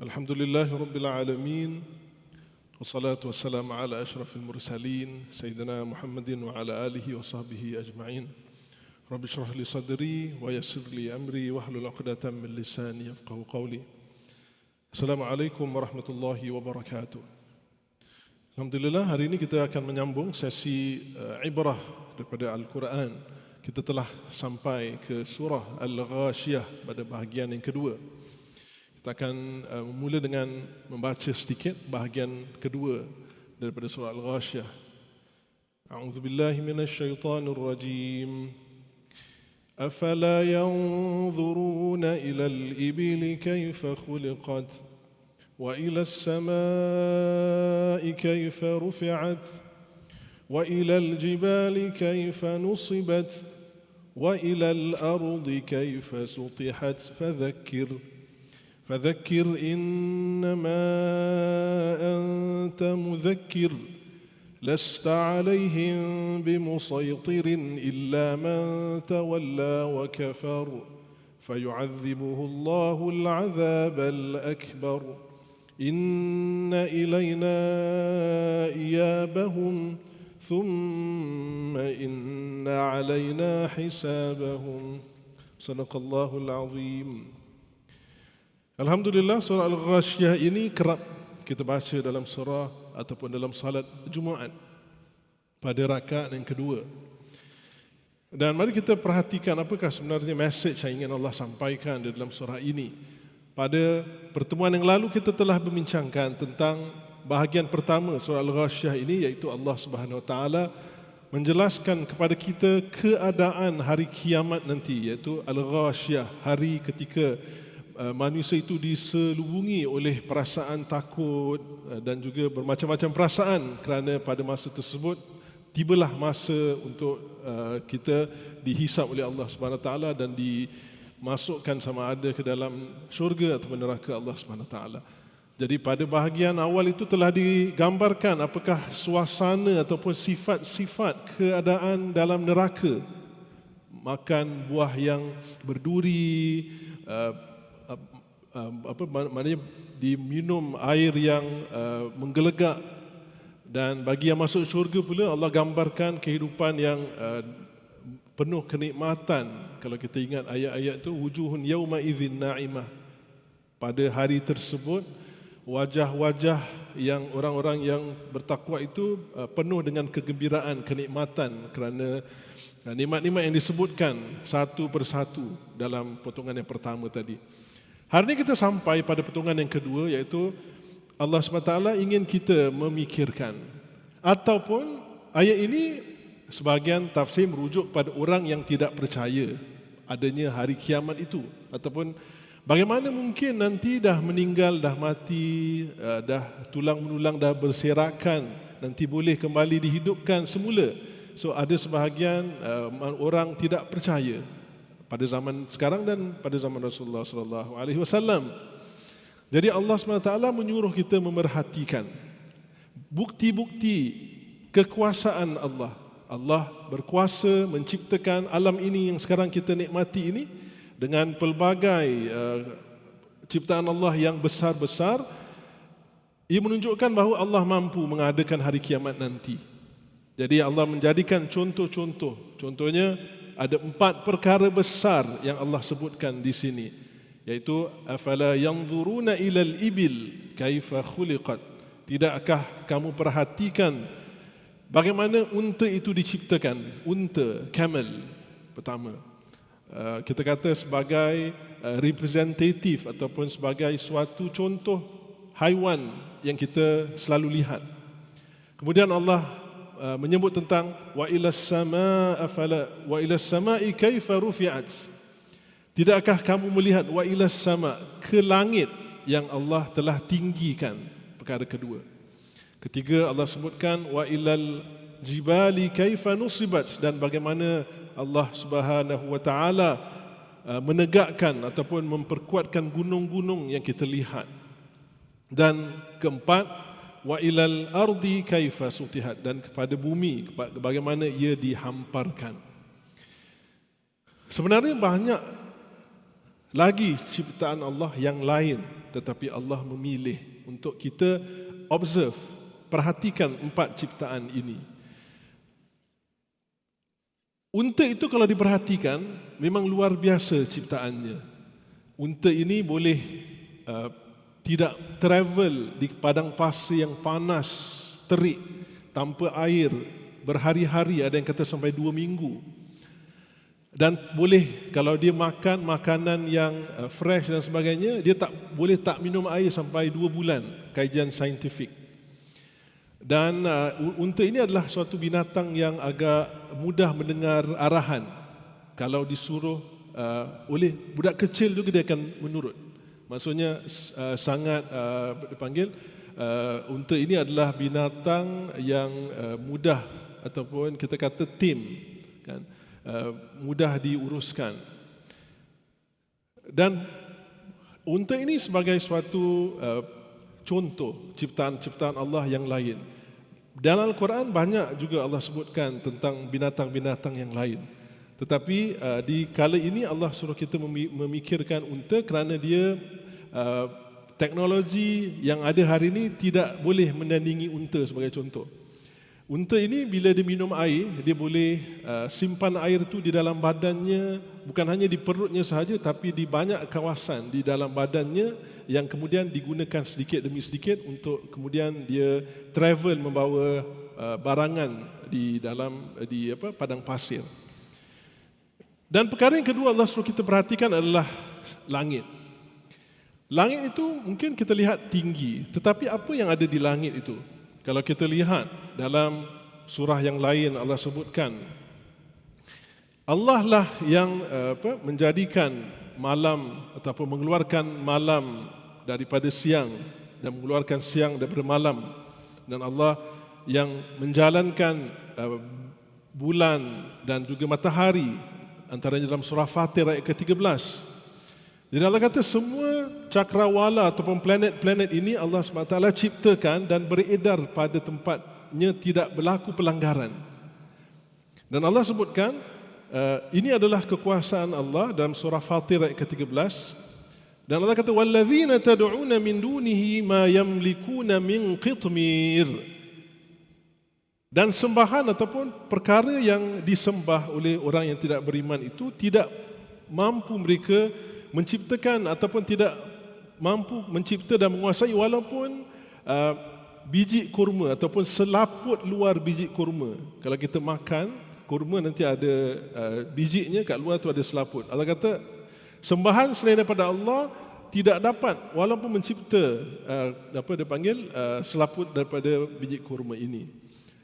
الحمد لله رب العالمين والصلاة والسلام على أشرف المرسلين سيدنا محمد وعلى آله وصحبه أجمعين رب اشرح لي صدري ويسر لي أمري واحلل عقدة من لساني يفقه قولي السلام عليكم ورحمة الله وبركاته Alhamdulillah hari ini kita akan menyambung sesi uh, ibrah daripada Al-Quran. Kita telah sampai ke surah Al-Ghashiyah pada bahagian yang kedua. Kita akan uh, memula dengan membaca sedikit bahagian kedua daripada surah Al-Ghashiyah. A'udzu billahi minasyaitonir rajim. أفلا ينظرون إلى الإبل كيف خلقت وإلى السماء كيف رفعت وإلى الجبال كيف نصبت وإلى الأرض كيف سطحت فذكر فذكر إنما أنت مذكر لست عليهم بمسيطر إلا من تولى وكفر فيعذبه الله العذاب الأكبر إن إلينا إيابهم ثم إن علينا حسابهم صدق الله العظيم Alhamdulillah surah Al-Ghashiyah ini kerap kita baca dalam surah ataupun dalam salat Jumaat pada rakaat yang kedua. Dan mari kita perhatikan apakah sebenarnya message yang ingin Allah sampaikan di dalam surah ini. Pada pertemuan yang lalu kita telah membincangkan tentang bahagian pertama surah Al-Ghasyiyah ini iaitu Allah Subhanahu Wa Taala menjelaskan kepada kita keadaan hari kiamat nanti iaitu Al-Ghasyiyah hari ketika manusia itu diselubungi oleh perasaan takut uh, dan juga bermacam-macam perasaan kerana pada masa tersebut tibalah masa untuk uh, kita dihisap oleh Allah Subhanahu Taala dan di masukkan sama ada ke dalam syurga atau neraka Allah Subhanahu taala. Jadi pada bahagian awal itu telah digambarkan apakah suasana ataupun sifat-sifat keadaan dalam neraka. Makan buah yang berduri apa maknanya diminum air yang uh, menggelegak. Dan bagi yang masuk syurga pula Allah gambarkan kehidupan yang uh, penuh kenikmatan. Kalau kita ingat ayat-ayat itu wujuhun yauma idzin naimah. Pada hari tersebut wajah-wajah yang orang-orang yang bertakwa itu uh, penuh dengan kegembiraan kenikmatan. Kerana nikmat-nikmat yang disebutkan satu persatu dalam potongan yang pertama tadi hari ini kita sampai pada potongan yang kedua iaitu Allah SWT ingin kita memikirkan ataupun ayat ini sebahagian tafsir merujuk pada orang yang tidak percaya adanya hari kiamat itu ataupun bagaimana mungkin nanti dah meninggal dah mati uh, dah tulang menulang dah berserakan nanti boleh kembali dihidupkan semula. So ada sebahagian uh, orang tidak percaya pada zaman sekarang dan pada zaman Rasulullah sallallahu alaihi wasallam jadi Allah SWT menyuruh kita memerhatikan bukti-bukti kekuasaan Allah Allah berkuasa menciptakan alam ini yang sekarang kita nikmati ini dengan pelbagai uh, ciptaan Allah yang besar-besar ia menunjukkan bahawa Allah mampu mengadakan hari kiamat nanti. Jadi Allah menjadikan contoh-contoh. Contohnya ada empat perkara besar yang Allah sebutkan di sini yaitu afala yanzuruna ilal ibil kaifa khuliqat. Tidakkah kamu perhatikan Bagaimana unta itu diciptakan? Unta, camel pertama. Uh, kita kata sebagai uh, representatif ataupun sebagai suatu contoh haiwan yang kita selalu lihat. Kemudian Allah uh, menyebut tentang wa ila sama afala wa ila samai kaifa rufi'at. Tidakkah kamu melihat wa ila sama ke langit yang Allah telah tinggikan? Perkara kedua. Ketiga Allah sebutkan wa ilal jibali kaifa nusibat dan bagaimana Allah Subhanahu wa taala uh, menegakkan ataupun memperkuatkan gunung-gunung yang kita lihat. Dan keempat wa ilal ardi kaifa sutihat dan kepada bumi bagaimana ia dihamparkan. Sebenarnya banyak lagi ciptaan Allah yang lain tetapi Allah memilih untuk kita observe, perhatikan empat ciptaan ini. Unta itu kalau diperhatikan memang luar biasa ciptaannya. Unta ini boleh uh, tidak travel di padang pasir yang panas, terik, tanpa air, berhari-hari, ada yang kata sampai dua minggu. Dan boleh kalau dia makan makanan yang uh, fresh dan sebagainya, dia tak boleh tak minum air sampai dua bulan, kajian saintifik. Dan uh, unta ini adalah suatu binatang yang agak mudah mendengar arahan. Kalau disuruh uh, oleh budak kecil juga dia akan menurut. Maksudnya uh, sangat uh, dipanggil uh, unta ini adalah binatang yang uh, mudah ataupun kita kata tim kan uh, mudah diuruskan. Dan unta ini sebagai suatu uh, contoh ciptaan-ciptaan Allah yang lain. Dalam Al-Quran banyak juga Allah sebutkan tentang binatang-binatang yang lain. Tetapi uh, di kala ini Allah suruh kita memikirkan unta kerana dia uh, teknologi yang ada hari ini tidak boleh menandingi unta sebagai contoh. Unta ini bila dia minum air, dia boleh uh, simpan air itu di dalam badannya, bukan hanya di perutnya sahaja tapi di banyak kawasan di dalam badannya yang kemudian digunakan sedikit demi sedikit untuk kemudian dia travel membawa uh, barangan di dalam di apa padang pasir. Dan perkara yang kedua Allah suruh kita perhatikan adalah langit. Langit itu mungkin kita lihat tinggi, tetapi apa yang ada di langit itu? Kalau kita lihat dalam surah yang lain Allah sebutkan Allah lah yang eh, apa menjadikan malam ataupun mengeluarkan malam daripada siang dan mengeluarkan siang daripada malam dan Allah yang menjalankan uh, bulan dan juga matahari antaranya dalam surah Fatir ayat ke-13 jadi Allah kata semua cakrawala ataupun planet-planet ini Allah SWT ciptakan dan beredar pada tempatnya tidak berlaku pelanggaran. Dan Allah sebutkan uh, ini adalah kekuasaan Allah dalam surah Fatir ayat ke-13. Dan Allah kata wallazina tad'una min dunihi ma yamlikuna min qitmir. Dan sembahan ataupun perkara yang disembah oleh orang yang tidak beriman itu tidak mampu mereka menciptakan ataupun tidak mampu mencipta dan menguasai walaupun uh, biji kurma ataupun selaput luar biji kurma. Kalau kita makan kurma nanti ada uh, bijinya kat luar tu ada selaput. Allah kata sembahan selain daripada Allah tidak dapat walaupun mencipta uh, apa dia panggil uh, selaput daripada biji kurma ini.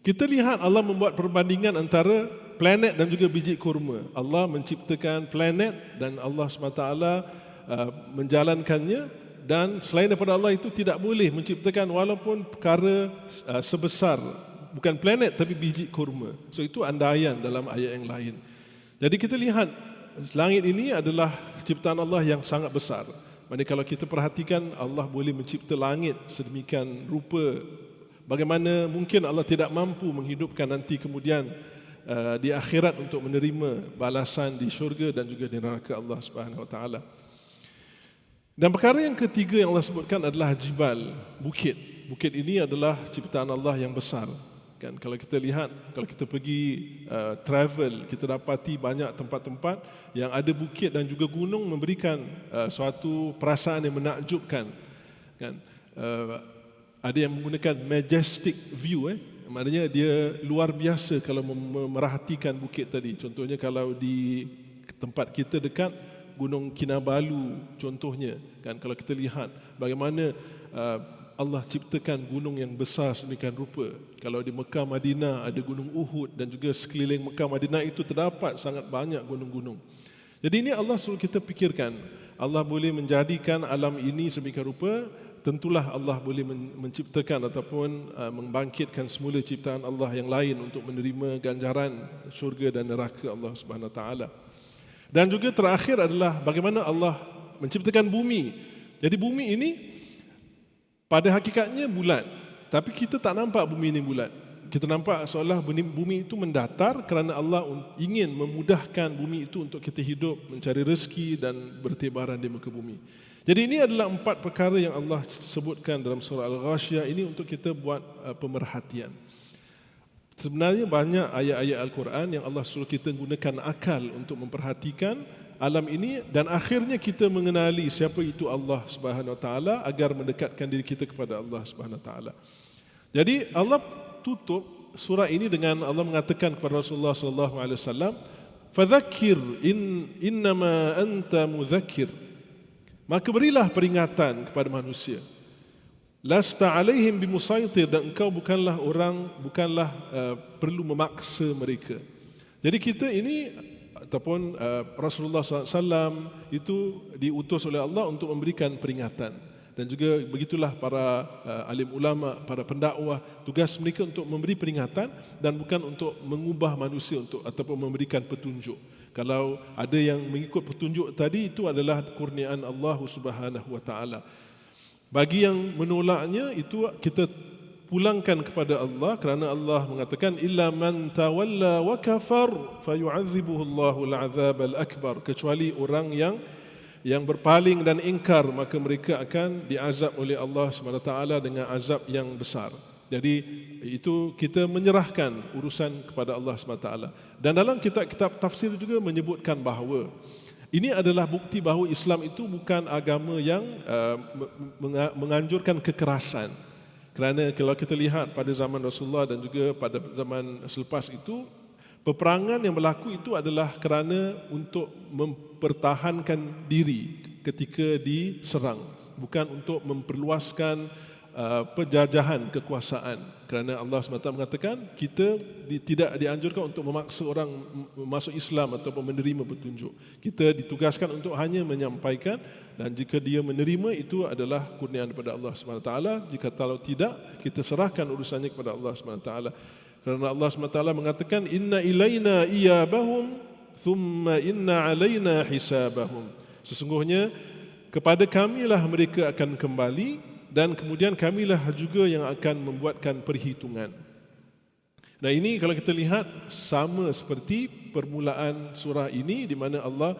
Kita lihat Allah membuat perbandingan antara planet dan juga biji kurma. Allah menciptakan planet dan Allah SWT uh, menjalankannya dan selain daripada Allah itu tidak boleh menciptakan walaupun perkara uh, sebesar bukan planet tapi biji kurma. So itu andaian dalam ayat yang lain. Jadi kita lihat langit ini adalah ciptaan Allah yang sangat besar. Maksudnya kalau kita perhatikan Allah boleh mencipta langit sedemikian rupa Bagaimana mungkin Allah tidak mampu menghidupkan nanti kemudian uh, di akhirat untuk menerima balasan di syurga dan juga di neraka Allah Subhanahu Wa Taala. Dan perkara yang ketiga yang Allah sebutkan adalah jibal, bukit. Bukit ini adalah ciptaan Allah yang besar. Kan kalau kita lihat, kalau kita pergi uh, travel, kita dapati banyak tempat-tempat yang ada bukit dan juga gunung memberikan uh, suatu perasaan yang menakjubkan. Kan? Uh, ada yang menggunakan majestic view eh maknanya dia luar biasa kalau memerhatikan bukit tadi contohnya kalau di tempat kita dekat gunung Kinabalu contohnya kan kalau kita lihat bagaimana uh, Allah ciptakan gunung yang besar sedemikian rupa kalau di Mekah Madinah ada gunung Uhud dan juga sekeliling Mekah Madinah itu terdapat sangat banyak gunung-gunung jadi ini Allah suruh kita fikirkan Allah boleh menjadikan alam ini sedemikian rupa tentulah Allah boleh menciptakan ataupun uh, membangkitkan semula ciptaan Allah yang lain untuk menerima ganjaran syurga dan neraka Allah Subhanahu taala. Dan juga terakhir adalah bagaimana Allah menciptakan bumi. Jadi bumi ini pada hakikatnya bulat, tapi kita tak nampak bumi ini bulat. Kita nampak seolah bumi itu mendatar kerana Allah ingin memudahkan bumi itu untuk kita hidup, mencari rezeki dan bertebaran di muka bumi. Jadi ini adalah empat perkara yang Allah sebutkan dalam surah Al-Ghashiyah ini untuk kita buat uh, pemerhatian. Sebenarnya banyak ayat-ayat Al-Quran yang Allah suruh kita gunakan akal untuk memperhatikan alam ini dan akhirnya kita mengenali siapa itu Allah Subhanahu Wa Taala agar mendekatkan diri kita kepada Allah Subhanahu Wa Taala. Jadi Allah tutup surah ini dengan Allah mengatakan kepada Rasulullah sallallahu alaihi wasallam, "Fadzakir in innama anta mudzakir." Maka berilah peringatan kepada manusia lasta alaihim bimusaitir dan engkau bukanlah orang bukanlah uh, perlu memaksa mereka. Jadi kita ini ataupun uh, Rasulullah SAW itu diutus oleh Allah untuk memberikan peringatan. Dan juga begitulah para uh, alim ulama para pendakwah tugas mereka untuk memberi peringatan dan bukan untuk mengubah manusia untuk ataupun memberikan petunjuk. Kalau ada yang mengikut petunjuk tadi itu adalah kurniaan Allah Subhanahu wa taala bagi yang menolaknya itu kita pulangkan kepada Allah kerana Allah mengatakan illa man tawalla wa kafar fayu'adzibuhu Allahu al-'adzab al-akbar kecuali orang yang yang berpaling dan ingkar maka mereka akan diazab oleh Allah SWT dengan azab yang besar. Jadi itu kita menyerahkan urusan kepada Allah SWT. Dan dalam kitab-kitab tafsir juga menyebutkan bahawa ini adalah bukti bahawa Islam itu bukan agama yang uh, menganjurkan kekerasan. Kerana kalau kita lihat pada zaman Rasulullah dan juga pada zaman selepas itu, peperangan yang berlaku itu adalah kerana untuk mempertahankan diri ketika diserang, bukan untuk memperluaskan Uh, penjajahan kekuasaan. Kerana Allah SWT mengatakan kita di, tidak dianjurkan untuk memaksa orang masuk Islam ataupun menerima petunjuk. Kita ditugaskan untuk hanya menyampaikan dan jika dia menerima itu adalah kurniaan daripada Allah SWT jika kalau tidak kita serahkan urusannya kepada Allah SWT kerana Allah SWT mengatakan inna ilaina iyabahum thumma inna alaina hisabahum. Sesungguhnya kepada kamilah mereka akan kembali dan kemudian kamilah juga yang akan membuatkan perhitungan. Nah ini kalau kita lihat sama seperti permulaan surah ini di mana Allah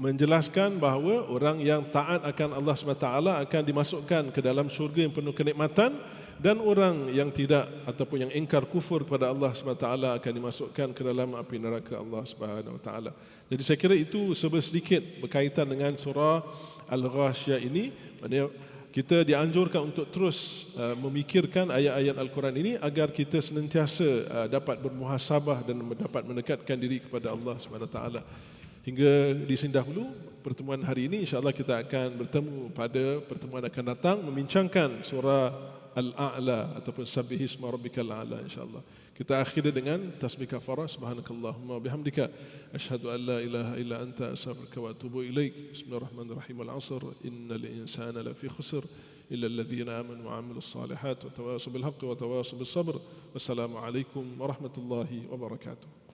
menjelaskan bahawa orang yang taat akan Allah SWT akan dimasukkan ke dalam syurga yang penuh kenikmatan dan orang yang tidak ataupun yang ingkar kufur kepada Allah SWT akan dimasukkan ke dalam api neraka Allah SWT. Jadi saya kira itu sedikit berkaitan dengan surah Al-Ghashiyah ini. Maksudnya kita dianjurkan untuk terus uh, memikirkan ayat-ayat Al-Quran ini agar kita senantiasa uh, dapat bermuhasabah dan dapat mendekatkan diri kepada Allah taala. Hingga di sini dahulu pertemuan hari ini insya-Allah kita akan bertemu pada pertemuan akan datang membincangkan surah Al-A'la ataupun Sabbihisma Rabbikal A'la insya-Allah. Kita akhiri dengan tasbih kafarah subhanakallahumma bihamdika asyhadu an la ilaha illa anta astaghfiruka wa atubu ilaik. Bismillahirrahmanirrahim. Al-'asr innal insana lafi khusr illa alladhina amanu wa 'amilus salihat wa tawasaw bil haqqi wa tawasaw bis sabr. Wassalamu alaikum warahmatullahi wabarakatuh.